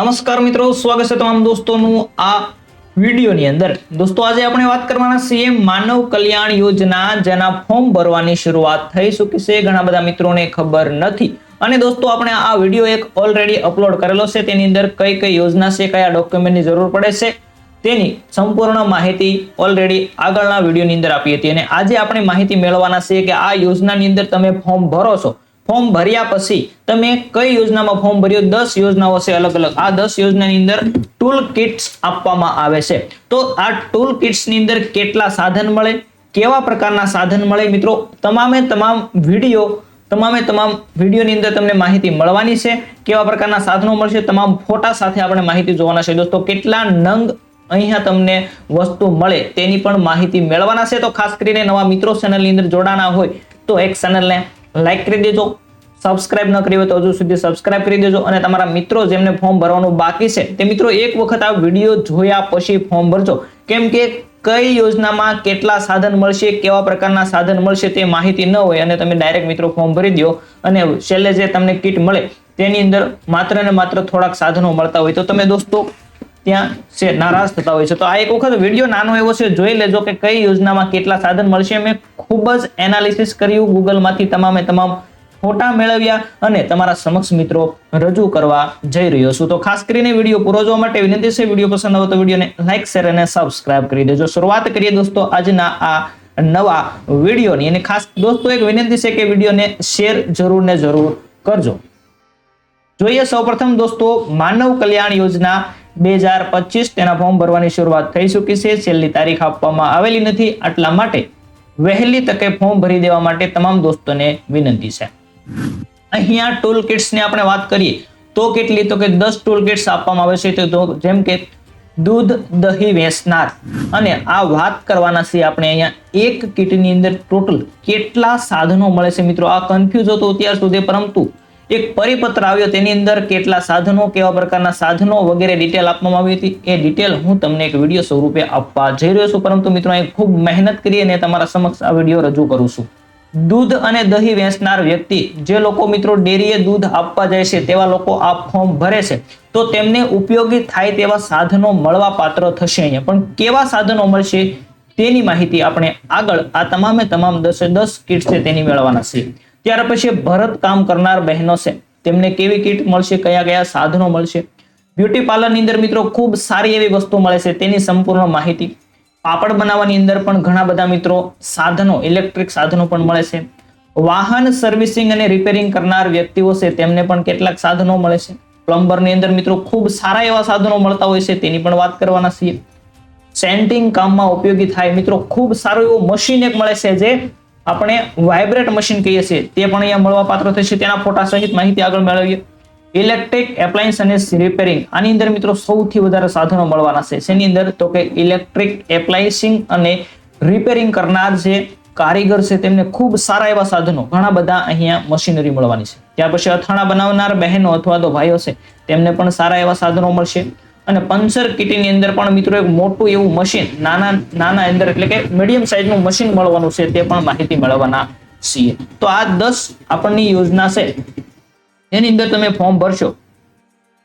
નમસ્કાર મિત્રો, સ્વાગત છે તમામ દોસ્તોનું આ વિડીયોની અંદર. દોસ્તો, આજે આપણે વાત કરવાના છીએ માનવ કલ્યાણ યોજના, જેના ફોર્મ ભરવાની શરૂઆત થઈ ચૂકી છે. ઘણા બધા મિત્રોને ખબર નથી. અને દોસ્તો, આપણે આ વીડિયો એક ઓલરેડી અપલોડ કરેલો છે. તેની અંદર કઈ કઈ યોજના છે, કયા ડોક્યુમેન્ટની જરૂર પડે છે, તેની સંપૂર્ણ માહિતી ઓલરેડી આગળના વિડીયોની અંદર આપી હતી. અને આજે આપણે માહિતી મેળવવાના છે કે આ યોજનાની અંદર તમે ફોર્મ ભરો છો. ફોર્મ ભર્યા પછી તમે કઈ યોજનામાં ફોર્મ ભર્યો? દસ યોજનાઓ છે અલગ અલગ. આ દસ યોજનાની અંદર ટૂલ કિટ્સ આપવામાં આવે છે. તો આ ટૂલ કિટ્સની અંદર કેટલા સાધન મળે? કેવા પ્રકારના સાધન મળે? મિત્રો, તમામે તમામ વીડિયો, તમામે તમામ વિડીયોની અંદર તમને માહિતી મળવાની છે. કેવા પ્રકારના સાધનો મળશે? તમામ ફોટા સાથે આપણે માહિતી જોવાના છે. દોસ્તો, કેટલા નંગ અહીંયા તમને વસ્તુ મળે તેની પણ માહિતી મેળવવાના છે. તો ખાસ કરીને નવા મિત્રો ચેનલની અંદર જોડાના હોય તો એક ચેનલને લાઈક કરી દેજો. સબસ્ક્રાઇબ ન કરી હોય તો હજુ સુધી સબસ્ક્રાઇબ કરી દેજો અને તમારા મિત્રો જેમને ફોર્મ ભરવાનું બાકી છે, તે મિત્રો એક વખત આ વીડિયો જોયા પછી ફોર્મ ભરજો. કેમ કે કઈ યોજનામાં કેટલા સાધન મળશે, કેવા પ્રકારના સાધન મળશે તે માહિતી ન હોય અને તમે ડાયરેક્ટ મિત્રો ફોર્મ ભરી દો અને છેલ્લે જે તમને કીટ મળે, તેની અંદર માત્ર ને માત્ર થોડાક સાધનો મળતા હોય. તો તમે દોસ્તો ત્યાં છે, નારાજ થતા હોય છે. તો આ એક વખત વીડિયો નાનો એવો છે, જોઈ લેજો કે કઈ યોજનામાં કેટલા સાધન મળશે. મેં ખૂબ જ એનાલિસિસ કર્યું ગૂગલમાંથી તમામે તમામ ફોટા મેળવ્યા અને તમારા સમક્ષ મિત્રો રજૂ કરવા જઈ રહ્યો છું. તો ખાસ કરીને વીડિયો પૂરો જોવા માટે વિનંતી છે, વીડિયો પસંદ આવે તો વિડીયોને લાઈક શેર અને સબસ્ક્રાઇબ કરી દેજો. શરૂઆત કરીએ દોસ્તો આજના આ નવા વિડીયોની. અને ખાસ દોસ્તો એક વિનંતી છે કે વિડીયોને શેર જરૂર ને જરૂર કરજો. જોઈએ સૌપ્રથમ દોસ્તો, માનવ કલ્યાણ યોજના બે હજાર પચીસ તેના ફોર્મ ભરવાની શરૂઆત થઈ ચૂકી છે. છેલ્લી તારીખ આપવામાં આવેલી નથી. આટલા માટે વહેલી તકે ફોર્મ ભરી દેવા માટે તમામ દોસ્તોને વિનંતી છે. અહીંયા ટૂલ કિટ્સની આપણે વાત કરીએ, તો કેટલી? તો કે દસ ટૂલ કિટ્સ આપવામાં આવે છે. તો જેમ કે દૂધ, દહીં વેચનાર અને આ વાત કરવાના છે આપણે અહીંયા. એક કીટની અંદર ટોટલ કેટલા સાધનો મળે છે મિત્રો? આ કન્ફ્યુઝ હતો અત્યાર સુધી, પરંતુ એક પરિપત્ર આવ્યો તેની અંદર કેટલા સાધનો કેવા પ્રકારના સાધનો વગેરે ડિટેલ આપવામાં આવી હતી. એ ડિટેલ હું તમને એક વીડિયો સ્વરૂપે આપવા જઈ રહ્યો છું. પરંતુ મિત્રો, અહીં ખૂબ મહેનત કરી અને તમારા સમક્ષ આ વીડિયો રજૂ કરું છું. દૂધ અને દહીં વેચનાર વ્યક્તિ, જે લોકો મિત્રો ડેરીએ દૂધ આપવા જાય છે, તેવા લોકો આ ફોર્મ ભરે છે. તો તેમને ઉપયોગી થાય તેવા સાધનો મળવા પાત્ર થશે અહીંયા. પણ કેવા સાધનો મળશે તેની માહિતી આપણે આગળ આ તમામે તમામ દસે દસ કિટ છે તેની મેળવવાના છે. ત્યાર પછી ભરત કામ કરનાર બહેનો છે. તેમને કેવી કીટ મળશે, કયા કયા સાધનો મળશે? બ્યુટી પાર્લરની અંદર મિત્રો ખૂબ સારી એવી વસ્તુ મળે છે, તેની સંપૂર્ણ માહિતી. પાપડ બનાવવાની અંદર પણ ઘણા બધા મિત્રો સાધનો, ઇલેક્ટ્રિક સાધનો પણ મળે છે. વાહન સર્વિસિંગ અને રિપેરિંગ કરનાર વ્યક્તિઓ છે, તેમને પણ કેટલાક સાધનો મળે છે. પ્લમ્બરની અંદર મિત્રો ખૂબ સારા એવા સાધનો મળતા હોય છે, તેની પણ વાત કરવાના છીએ. સેન્ટિંગ કામમાં ઉપયોગી થાય. મિત્રો ખૂબ સારું એવું મશીન એક મળે છે, જે આપણે વાઇબ્રેટ મશીન કહીએ છીએ, તે પણ અહીંયા મળવા પાત્ર થશે. તેના ફોટા સહિત માહિતી આગળ મેળવીએ. ઇલેક્ટ્રિક એપ્લાયન્સ અને રિપેરિંગ આની અંદર મિત્રો સૌથી વધારે સાધનો મળવાના છે. શેની અંદર? તો કે ઇલેક્ટ્રિક એપ્લાયન્સિંગ અને રિપેરિંગ કરનાર જે કારીગર છે, તેમને ખૂબ સારા એવા સાધનો. ઘણા બધા અહીંયા મશીનરી મળવાની છે. ત્યાર પછી અથાણા બનાવનાર બહેનો અથવા તો ભાઈઓ છે, તેમને પણ સારા એવા સાધનો મળશે. અને પંચર કિટીની અંદર પણ મિત્રો એક મોટું એવું મશીન, નાના નાના અંદર એટલે કે મીડિયમ સાઇઝનું મશીન મળવાનું છે તે પણ માહિતી મેળવવાના છીએ. તો આ દસ આપણની યોજના છે. એની અંદર તમે ફોર્મ ભરશો.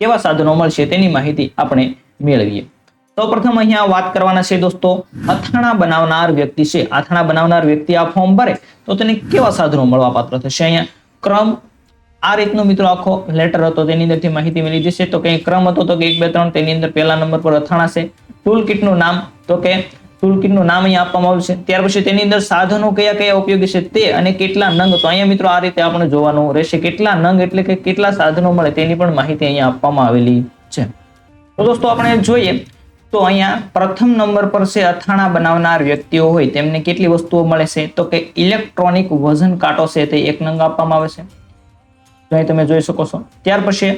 કેવા સાધનો મળશે તેની માહિતી આપણે મેળવીએ. તો પ્રથમ અહીંયા વાત કરવાના છે દોસ્તો, અથાણા બનાવનાર વ્યક્તિ છે. અથાણા બનાવનાર વ્યક્તિ આ ફોર્મ ભરે. તો તેને કેવા સાધનો મળવા પાત્ર થશે અહીંયા? ક્રમ આ રીતનો મિત્રો આખો લેટર હતો, તેની અંદરથી માહિતી મળી જશે તો કંઈ ક્રમ હતો તો કે એક બે ત્રણ, તેની અંદર પહેલા નંબર પર અથાણા ટૂલ કિટનું નામ તો કે ટૂલ કિટનું નામ અહીંયા આપવામાં આવ્યું છે. ત્યાર પછી તેની અંદર સાધનો કયા કયા ઉપયોગી છે તે અને કેટલા નંગ તો અહીંયા મિત્રો આ રીતે આપણે જોવાનું રહેશે. કેટલા નંગ એટલે કે કેટલા સાધનો મળે તેની પણ માહિતી અહીંયા આપવામાં આવેલી છે. તો દોસ્તો આપણે જોઈએ તો અહીંયા પ્રથમ નંબર પર છે અથાણા બનાવનાર વ્યક્તિઓ હોય તેમને કેટલી વસ્તુઓ મળે છે? તો કે ઇલેક્ટ્રોનિક વજન કાંટો છે તે એક નંગ આપવામાં આવે છે. અહીં તમે જોઈ શકો છો. ત્યાર પછી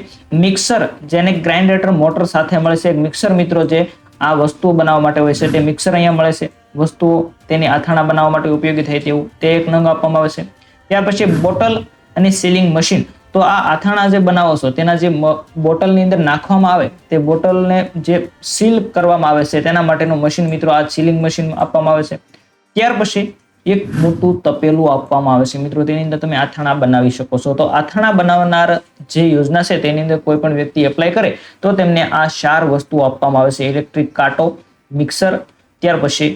મિક્સર, જેને ગ્રાઇન્ડેટર મોટર સાથે મળે છે. મિક્સર મિત્રો જે આ વસ્તુઓ બનાવવા માટે હોય છે, તે મિક્સર અહીંયા મળે છે. વસ્તુઓ તેની આથાણા બનાવવા માટે ઉપયોગી થાય તેવું તે એક નંગ આપવામાં આવે છે. ત્યાર પછી બોટલ અને સીલિંગ મશીન. તો આ આથાણા જે બનાવો છો, તેના જે બોટલની અંદર નાખવામાં આવે, તે બોટલને જે સીલ કરવામાં આવે છે, તેના માટેનું મશીન મિત્રો આ સીલિંગ મશીન આપવામાં આવે છે. ત્યાર પછી એક મોટું તપેલું આપવામાં આવે છે. મિત્રો, તેની અંદર તમે આથાણા બનાવી શકો છો. તો આથાણા બનાવનાર જે યોજના છે, તેની અંદર કોઈ પણ વ્યક્તિ એપ્લાય કરે, તો તેમને આ ચાર વસ્તુ આપવામાં આવે છે. ઇલેક્ટ્રિક કાંટો મિક્સર ત્યાર પછી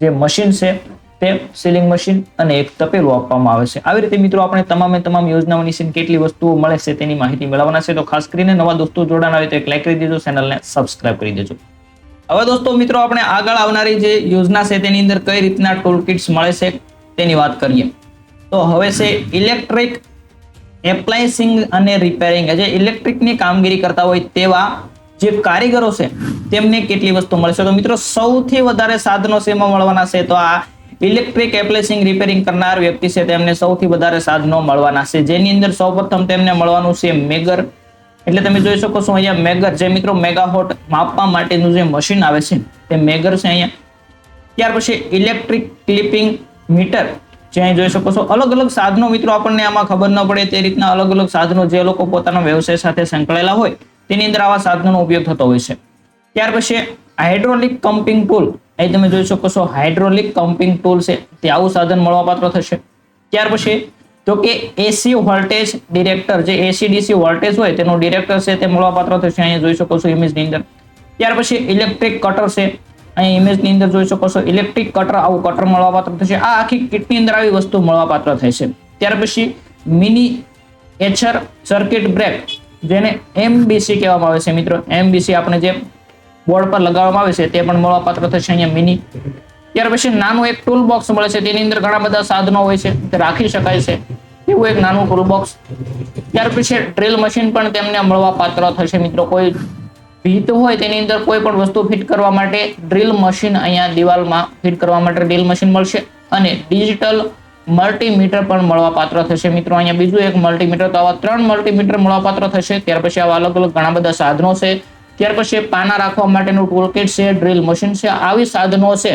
જે મશીન છે, તે સીલિંગ મશીન અને એક તપેલું આપવામાં આવે છે. આવી રીતે મિત્રો, આપણે તમામે તમામ યોજનાઓની છે કેટલી વસ્તુઓ મળે છે તેની માહિતી મેળવવાના છે. તો ખાસ કરીને નવા દોસ્તો જોડાના હોય તો એક લાઈક કરી દેજો ચેનલને સબસ્ક્રાઇબ કરી દેજો. હવે દોસ્તો મિત્રો આપણે આગળ આવનારી જે યોજના છે તેની અંદર કઈ રીતના ટૂલ કિટ્સ મળે છે તેની વાત કરીએ. તો હવે છે ઇલેક્ટ્રિક એપ્લાયન્સિંગ અને રિપેરિંગ જે ઇલેક્ટ્રિકની કામગીરી કરતા હોય તેવા જે કારીગરો છે, તેમને કેટલી વસ્તુ મળશે તો મિત્રો સૌથી વધારે સાધનો એમાં મળવાના છે. તો આ ઇલેક્ટ્રિક એપ્લેસિંગ રિપેરિંગ કરનાર વ્યક્તિ છે, તેમને સૌથી વધારે સાધનો મળવાના છે. જેની અંદર સૌપ્રથમ તેમને મળવાનું છે મેગર. એટલે તમે જોઈ શકો છો અહીંયા મેગર જે મિત્રો મેગાહોટ માપવા માટેનું જે મશીન આવે છે, તે મેગર છે અહીંયા. ત્યાર પછી ઇલેક્ટ્રિક ક્લિપિંગ મીટર, જે અહીં જોઈ શકો છો. અલગ અલગ સાધનો મિત્રો આપણને આમાં ખબર ન પડે, તે રીતના અલગ અલગ સાધનો જે લોકો પોતાના વ્યવસાય સાથે સંકળાયેલા હોય, તેની અંદર આવા સાધનોનો ઉપયોગ થતો હોય છે. ત્યાર પછી હાઇડ્રોલિક કમ્પિંગ ટૂલ, અહીં તમે જોઈ શકો છો હાઇડ્રોલિક કમ્પિંગ ટૂલ છે, તે આવું સાધન મળવાપાત્ર થશે. ત્યાર પછી તો કે એસી વોલ્ટેજ ડિરેક્ટર જે એસી ડીસી વોલ્ટેજ હોય, તેનું ડિરેક્ટર છે, તે મળવાપાત્ર થશે, અહીંયા જોઈ શકો છો ઇમેજની અંદર. ત્યાર પછી ઇલેક્ટ્રિક કટર છે અહીં ઇમેજની અંદર જોઈ શકો છો ઇલેક્ટ્રિક કટર આવું કટર મળવાપાત્ર થશે. આ આખી કિટની અંદર આવી વસ્તુ મળવાપાત્ર થશે. ત્યાર પછી મિની એચર સર્કિટ બ્રેક જેને એમબીસી કહેવામાં આવે છે મિત્રો. એમબીસી આપણે જે બોર્ડ પર લગાવવામાં આવે છે, તે પણ મળવાપાત્ર થશે. અહીંયા મિની ત્યાર પછી નાનું એક ટૂલ બોક્સ મળે છે તેની અંદર ઘણા બધા સાધનો હોય છે, તે રાખી શકાય છે. એવું એક નાનું ટૂલ બોક્સ ત્યાર પછી ડ્રિલ મશીન પણ તેમને મળવા પાત્ર થશે મિત્રો. કોઈ ભીત હોય તેની અંદર કોઈ પણ વસ્તુ ફિટ કરવા માટે ડ્રિલ મશીન અહીંયા દિવાલમાં ફિટ કરવા માટે ડ્રિલ મશીન મળશે અને ડિજિટલ મલ્ટીમીટર પણ મળવા પાત્ર થશે મિત્રો. અહીંયા બીજું એક મલ્ટીમીટર તો આવા ત્રણ મલ્ટીમીટર મળવા પાત્ર થશે. ત્યાર પછી આવા અલગ અલગ ઘણા બધા સાધનો છે. ત્યાર પછી પાના રાખવા માટેનું ટૂલ છે ડ્રિલ મશીન છે. આવી સાધનો છે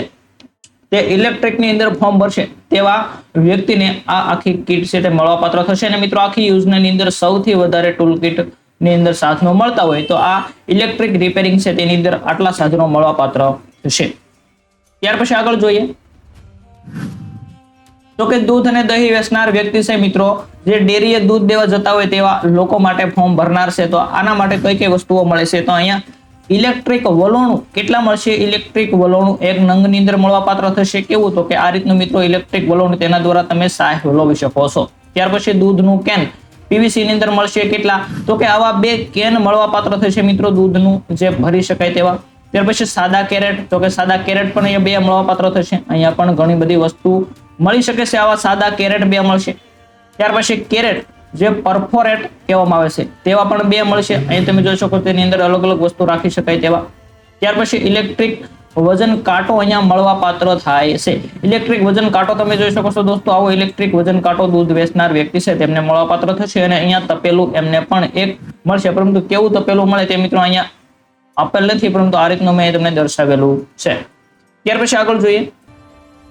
તે ઇલેક્ટ્રિકની અંદર ફોર્મ ભરશે. તેવા વ્યક્તિને આ આખી કીટ છે તે મળવાપાત્ર થશે. અને મિત્રો, આખી યોજનાની અંદર સૌથી વધારે ટૂલ કિટની અંદર સાધનો મળતા હોય તો આ ઇલેક્ટ્રિક રિપેરિંગ છે તેની અંદર આટલા સાધનો મળવાપાત્ર થશે. ત્યાર પછી આગળ જોઈએ. તો કે દૂધ અને દહીં વેચનાર વ્યક્તિ છે મિત્રો, જે ડેરીએ દૂધ દેવા જતા હોય તેવા લોકો માટે ફોર્મ ભરનાર છે, તો આના માટે કઈ કઈ વસ્તુઓ મળે છે? તો અહીંયા ઇલેક્ટ્રિક વલોણું કેટલા મળશે? ઇલેક્ટ્રિક વલોણું એક નંગની અંદર મળવાપાત્ર થશે. કેવું? તો કે આ રીતનું મિત્રો ઇલેક્ટ્રિક વલોણું તેના દ્વારા તમે સાહેબ વલોવી શકો છો. ત્યાર પછી દૂધનું કેન. પીવીસી ની અંદર મળશે કેટલા? તો કે આવા બે કેન મળવાપાત્ર થશે મિત્રો દૂધનું, જે ભરી શકાય તેવા. ત્યાર પછી સાદા કેરેટ. તો કે સાદા કેરેટ પણ અહીંયા બે મળવાપાત્ર થશે. અહીંયા પણ ઘણી બધી વસ્તુ મળી શકે છે આવા સાદા કેરેટ બે મળશે. ત્યાર પછી કેરેટ. જે પરફોરેટ કહેવામાં આવે છે, તેવા પણ બે મળશે. અહીં તમે જોઈ શકો તેની અંદર અલગ અલગ વસ્તુ રાખી શકાય તેવા. ત્યાર પછી ઇલેક્ટ્રિક વજન કાંટો અહીંયા મળવા પાત્ર થાય છે. ઇલેક્ટ્રિક વજન કાંટો તમે જોઈ શકો છો દોસ્તો, આવો ઇલેક્ટ્રિક વજન કાંટો દૂધ વેચનાર વ્યક્તિ છે, તેમને મળવા પાત્ર થશે અને અહીંયા તપેલું એમને પણ એક મળશે. પરંતુ કેવું તપેલું મળે તે મિત્રો અહીંયા આપેલ નથી, પરંતુ આ રીતનું મેં તમને દર્શાવેલું છે. ત્યાર પછી આગળ જોઈએ.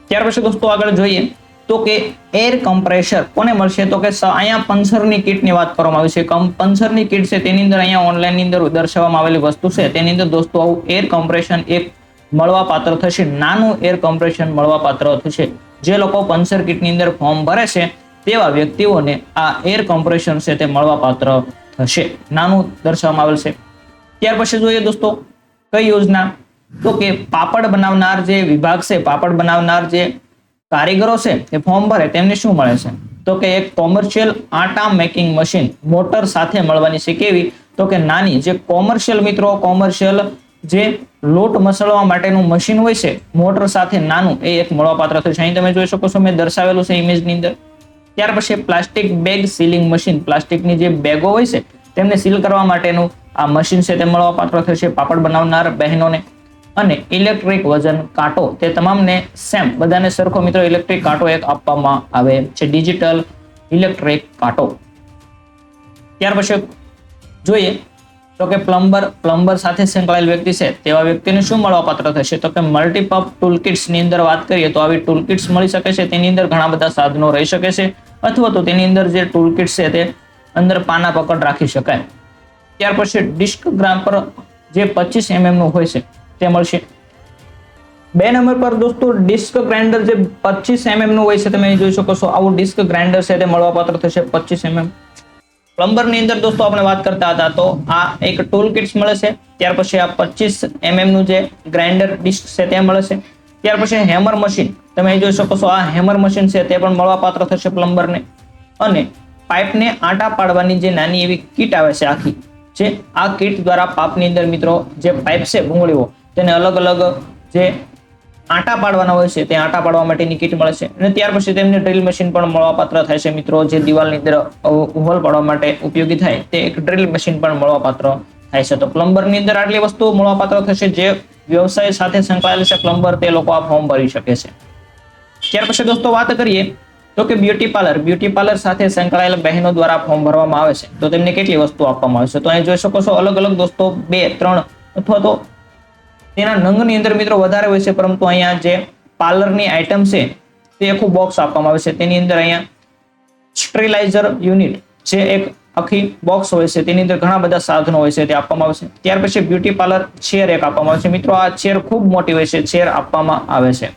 ત્યાર પછી દોસ્તો આગળ જોઈએ. તો કે એર કમ્પ્રેશર કોને મળશે? તો કે અહીંયા પંસરની કિટની વાત કરવામાં આવી છે. પંસરની કિટ છે, તેની અંદર અહીંયા ઓનલાઈનની અંદર દર્શાવવામાં આવેલી વસ્તુ છે. તેની અંદર દોસ્તો, આવું એર કમ્પ્રેશન એક મળવા પાત્ર થશે. નાનું એર કમ્પ્રેશન મળવા પાત્ર થશે. જે લોકો પંસર કિટની અંદર ફોર્મ ભરે છે, તેવા વ્યક્તિઓને આ એર કમ્પ્રેશન છે તે મળવા પાત્ર થશે. નાનું દર્શાવવામાં આવેલ છે. ત્યાર પછી જોઈએ દોસ્તો, કઈ યોજના? તો કે પાપડ બનાવનાર જે વિભાગ છે, પાપડ બનાવનાર જે કારીગરો છે, એ ફોર્મ ભરે, તેમને શું મળે છે? તો કે એક કોમર્શિયલ આટા મેકિંગ મશીન મોટર સાથે મળવાની છે કેવી તો કે નાની જે કોમર્શિયલ મિત્રો કોમર્શિયલ જે લોટ મસળવા માટેનું મશીન હોય છે, મોટર સાથે નાનું, એ એક મળવાપાત્ર થયું છે. અહીં તમે જોઈ શકો છો, મેં દર્શાવેલું છે ઇમેજની અંદર. ત્યાર પછી પ્લાસ્ટિક બેગ સીલિંગ મશીન પ્લાસ્ટિકની જે બેગો હોય છે, તેમને સીલ કરવા માટેનું આ મશીન છે, તે મળવાપાત્ર થશે પાપડ બનાવનાર બહેનોને અને ઇલેક્ટ્રિક વજન કાંટો તે તમામને સેમ બધાને સરખો મિત્રો ઇલેક્ટ્રિક કાંટો એક આપવામાં આવે છે. ડિજિટલ ઇલેક્ટ્રિક કાંટો. ત્યાર પછી જોઈએ તો કે પ્લમ્બર પ્લમ્બર સાથે સંકળાયેલ વ્યક્તિ છે તેવા વ્યક્તિને શું મળવાપાત્ર થશે? તો કે મલ્ટીપર્પ ટૂલ કિટ્સ અંદર વાત કરીએ તો આવી ટૂલ કિટ્સ મળી શકે છે. તેની અંદર ઘણા બધા સાધનો રહી શકે છે અથવા તો તેની અંદર જે ટૂલ કિટ્સ છે તે અંદર પાના પકડ રાખી શકાય. ત્યાર પછી ડિસ્ક ગ્રામ પર જે પચીસ એમએમનું હોય છે તે મળશે. બે નંબર પર દોસ્તો ડિસ્ક ગ્રાઇન્ડર જે પચીસ એમએમનું હોય છે, તમે જોઈ શકો છો, આવું ડિસ્ક ગ્રાઇન્ડર છે, તે મળવાપાત્ર થશે પચીસ એમએમ પ્લમ્બરની અંદર દોસ્તો, આપણે વાત કરતા હતા, તો આ એક ટૂલ કિટ્સ મળે છે, ત્યાર પછી આ પચીસ એમએમનું જે ગ્રાઇન્ડર ડિસ્ક છે તે મળે છે. ત્યાર પછી હેમર મશીન તમે જોઈ શકો છો, આ હેમર મશીન છે, તે પણ મળવાપાત્ર થશે પ્લમ્બરને. અને પાઇપને આટા પાડવાની જે નાની એવી કીટ આવે છે આખી, જે આ કીટ દ્વારા પાપની અંદર મિત્રો, જે પાઇપ છે, ભૂંગળીઓ તેને અલગ અલગ જે આટા પાડવાના હોય છે તે આટા પાડવા માટેની કીટ મળે છે. અને ત્યાર પછી તેમને ડ્રિલ મશીન પણ મળવાપાત્ર થાય છે મિત્રો. જે દિવાલની અંદર હોલ પાડવા માટે ઉપયોગી થાય તે એક ડ્રિલ મશીન પણ મળવાપાત્ર થાય છે. તો પ્લમ્બરની અંદર આટલી વસ્તુઓ મળવાપાત્ર થશે જે વ્યવસાય સાથે સંકળાયેલ છે પ્લમ્બર, તે લોકો આ ફોર્મ ભરી શકે છે. ત્યાર પછી દોસ્તો વાત કરીએ તો કે બ્યુટી પાર્લર. બ્યુટી પાર્લર સાથે સંકળાયેલ બહેનો દ્વારા ફોર્મ ભરવામાં આવે છે. તો તેમને કેટલી વસ્તુ આપવામાં આવે છે? તો અહીં જોઈ શકો છો અલગ અલગ દોસ્તો બે, ત્રણ અથવા તો તેના નંગની અંદર મિત્રો વધારે હોય છે, પરંતુ અહીંયા જે પાર્લરની આઇટમ છે, તે આખું બોક્સ આપવામાં આવે છે. તેની અંદર અહીંયા સ્ટ્રીલાઇઝર યુનિટ જે એક આખી બોક્સ હોય છે, તેની અંદર ઘણા બધા સાધનો હોય છે, તે આપવામાં આવે છે. ત્યાર પછી બ્યુટી પાર્લર ચેર એક આપવામાં આવે છે. મિત્રો, આ ચેર ખૂબ મોટી હોય છે ચેર આપવામાં આવે છે.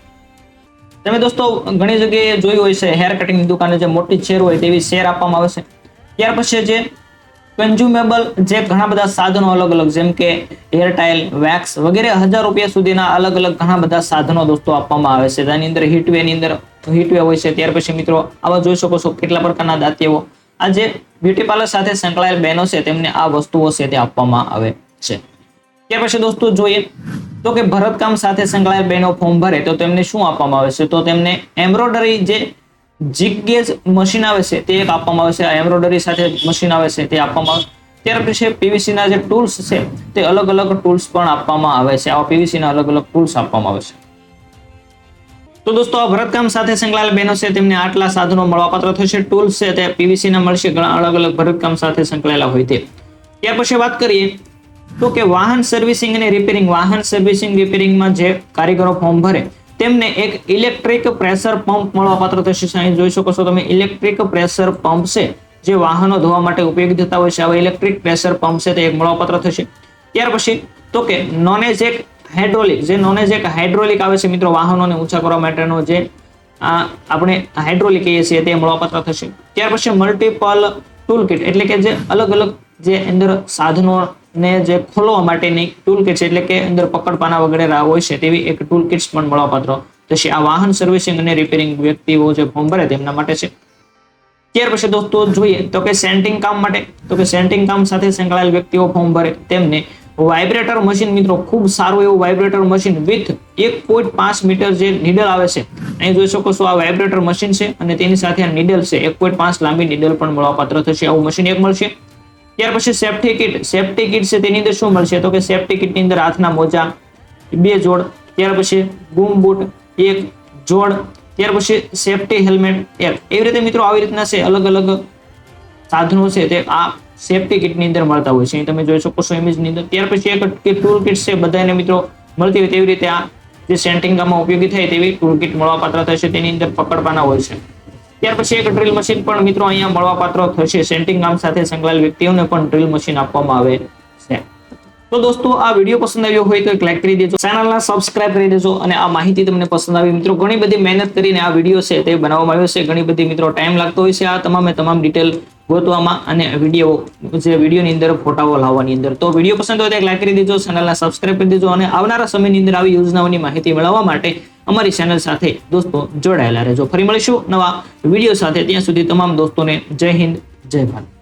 તમે દોસ્તો ઘણી જગ્યાએ જોયું હોય છે હેર કટિંગની દુકાને જે મોટી ચેર હોય તેવી શેર આપવામાં આવે છે. ત્યાર પછી જે કન્ઝ્યુમેબલ જે ઘણા બધા સાધનો અલગ અલગ, જેમ કે હેર ટાઇલ વેક્સ વગેરે હજાર રૂપિયા સુધીના અલગ અલગ ઘણા બધા સાધનો દોસ્તો આપવામાં આવે છે. તેની અંદર હીટવેની અંદર હીટવે હોય છે, ત્યાર પછી મિત્રો આવા જોઈ શકો છો કેટલા પ્રકારના દાંતીઓ. આ જે બ્યુટી પાર્લર સાથે સંકળાયેલ બહેનો છે, તેમને આ વસ્તુઓ છે તે આપવામાં આવે છે. ત્યાર પછી દોસ્તો જોઈએ તો કે ભરતકામ સાથે સંકળાયેલ બહેનો ફોર્મ ભરે તો તેમને શું આપવામાં આવે છે? તો તેમને એમ્બ્રોડરી જે જીગેજ મશીન આવે છે તે એક આપવામાં આવે છે. આ એમ્બ્રોઇડરી સાથે મશીન આવે છે તે આપવામાં આવે. ત્યાર પછી પીવીસી ના જે ટૂલ્સ છે તે અલગ અલગ ટૂલ્સ પણ આપવામાં આવે છે. આવા પીવીસી ના અલગ અલગ ટૂલ્સ આપવામાં આવે છે. તો દોસ્તો, આ ભરતકામ સાથે સંકળાયેલ બહેનો છે, તેમને આટલા સાધનો મળવાપાત્ર થશે ટૂલ્સ છે તે પીવીસી ના મળશે, ઘણા અલગ અલગ ભરતકામ સાથે સંકળાયેલા હોય તે. ત્યાર પછી વાત કરીએ તો કે વાહન સર્વિસિંગ અને રિપેરિંગ વાહન સર્વિસિંગ રિપેરિંગમાં જે કારીગરો ફોર્મ ભરે તેમને એક ઇલેક્ટ્રિક પ્રેશર પંપ મળવાપાત્ર થશે. અહીં જોઈ શકો છો તમે ઇલેક્ટ્રિક પ્રેશર પંપ છે, જે વાહનો ધોવા માટે ઉપયોગી થતા હોય છે. આવા ઇલેક્ટ્રિક પ્રેશર પંપ છે, તે એક મળવાપાત્ર થશે. ત્યાર પછી, તો કે નોનેજ એક હાઇડ્રોલિક જે નોનેજ એક હાઇડ્રોલિક આવે છે મિત્રો, વાહનોને ઊંચા કરવા માટેનો જે, આ આપણે હાઇડ્રોલિક કહીએ છીએ, તે મળવાપાત્ર થશે. ત્યાર પછી મલ્ટિપલ ટૂલ કિટ એટલે કે જે અલગ અલગ જે અંદર સાધનો ને જે ખોલવા માટેની ટૂલ છે, એટલે કે અંદર પકડપાના વગેરે હોય છે, તેવી એક ટૂલ કિટ્સ પણ મળવાપાત્ર. થશે આ વાહન સર્વિસિંગ અને રિપેરિંગ વ્યક્તિઓ જે ફોર્મ ભરે તેમના માટે છે. ત્યાર પછી દોસ્તો જોઈએ, તો કે સેન્ટિંગ કામ માટે, તો કે સેન્ટિંગ કામ સાથે સંકળાયેલ વ્યક્તિઓ ફોર્મ ભરે, તેમને વાઇબ્રેટર મશીન મિત્રો, ખૂબ સારું એવું વાઇબ્રેટર મશીન વિથ એક પોઈન્ટ પાંચ મીટર જે નીડલ આવે છે, અહીં જોઈ શકો છો આ વાઇબ્રેટર મશીન છે, અને તેની સાથે આ નીડલ છે, એક પોઈન્ટ પાંચ લાંબી નીડલ પણ મળવાપાત્ર થશે, આવું મશીન એક મળશે. ત્યાર પછી સેફ્ટી કિટ સેફ્ટી કિટ છે તેની અંદર શું મળશે? તો કે સેફ્ટી કિટની અંદર હાથના મોજા, બે જોડ, ત્યાર પછી બૂમ બૂટ, એક જોડ, ત્યાર પછી સેફ્ટી હેલ્મેટ એક. એવી રીતે મિત્રો આવી રીતના છે, અલગ અલગ સાધનો છે તે આ સેફ્ટી કિટની અંદર મળતા હોય છે. અહીં તમે જોઈ શકો છો ઇમેજની અંદર. ત્યાર પછી એક ટૂલ કિટ છે બધાને મિત્રો મળતી હોય તેવી રીતે આ જે સેન્ટિંગમાં ઉપયોગી થાય તેવી ટૂલ કિટ મળવાપાત્ર થશે તેની અંદર પકડવાના હોય છે. ત્યાર પછી એક ડ્રિલ મશીન પણ મિત્રો અહીંયા મળવાપાત્ર થશે. સેન્ટિંગ કામ સાથે સંકળાયેલ વ્યક્તિઓને પણ ડ્રિલ મશીન આપવામાં આવે છે. તો દોસ્તો, આ વીડિયો પસંદ આવ્યો હોય તો એક લાઈક કરી દેજો. ચેનલને સબસ્ક્રાઇબ કરી દેજો અને આ માહિતી તમને પસંદ આવી. મિત્રો, ઘણી બધી મહેનત કરીને આ વીડિયો છે તે બનાવવામાં આવ્યો છે. ઘણી બધી મિત્રો ટાઈમ લાગતો હોય છે. આ તમામે તમામ ડિટેલ ગોતવામાં અને વીડિયો, જે વિડીયોની અંદર ફોટાઓ લાવવાની અંદર. તો વીડિયો પસંદ હોય તો એક લાઈક કરી દેજો. ચેનલને સબસ્ક્રાઇબ કરી દેજો અને આવનારા સમયની અંદર આવી યોજનાઓની માહિતી મેળવવા માટે અમારી ચેનલ સાથે દોસ્તો જોડાયેલા રહેજો. ફરી મળીશું નવા વીડિયો સાથે. ત્યાં સુધી તમામ દોસ્તોને જય હિન્દ, જય ભારત.